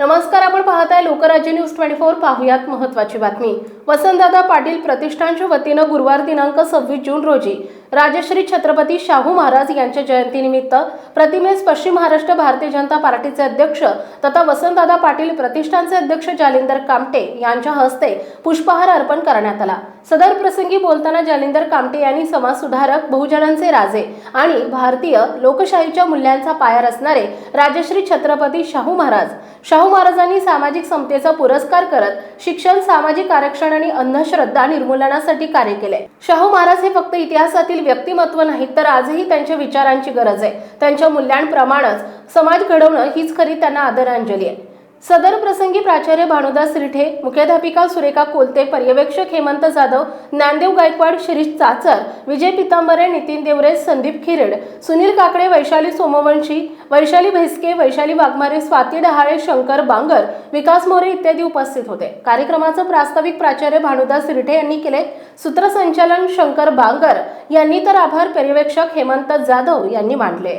नमस्कार आपण पाहताय लोकराज्य न्यूज ट्वेंटी फोर. पाहुयात महत्वाची बातमी. वसंतदादा पाटील प्रतिष्ठानच्या वतीनं गुरुवार दिनांक सव्वीस जून रोजी राजश्री छत्रपती शाहू महाराज यांच्या जयंतीनिमित्त प्रतिमेस पश्चिम महाराष्ट्र भारतीय जनता पार्टीचे अध्यक्ष तथा वसंतदादा पाटील प्रतिष्ठानचे अध्यक्ष जालिंदर कामटे यांच्या हस्ते पुष्पहार अर्पण करण्यात आला. सदर प्रसंगी बोलताना जालिंदर कामटे यांनी समाजसुधारक बहुजनांचे राजे आणि भारतीय लोकशाहीच्या मूल्यांचा पाया रचणारे राजश्री छत्रपती शाहू महाराज शाहू महाराजांनी सामाजिक समतेचा पुरस्कार करत शिक्षण सामाजिक आरक्षण आणि अंधश्रद्धा निर्मूलनासाठी कार्य केले. शाहू महाराज हे फक्त इतिहासातील व्यक्तिमत्व नाहीत तर आजही त्यांच्या विचारांची गरज आहे. त्यांच्या मूल्यांप्रमाणेच समाज घडवणं हीच खरी त्यांना आदरांजली आहे. सदर प्रसंगी प्राचार्य भानुदास रिठे मुख्याध्यापिका सुरेखा कोलते पर्यवेक्षक हेमंत जाधव ज्ञानदेव गायकवाड शिरीष चाचर विजय पितांबरे नितीन देवरे संदीप खिरेड सुनील काकडे वैशाली सोमवंशी वैशाली भैसके वैशाली वाघमारे स्वाती डहाळे शंकर बांगर विकास मोरे इत्यादी उपस्थित होते. कार्यक्रमाचं प्रास्ताविक प्राचार्य भानुदास रिठे यांनी केले. सूत्रसंचालन शंकर बांगर यांनी तर आभार पर्यवेक्षक हेमंत जाधव यांनी मांडले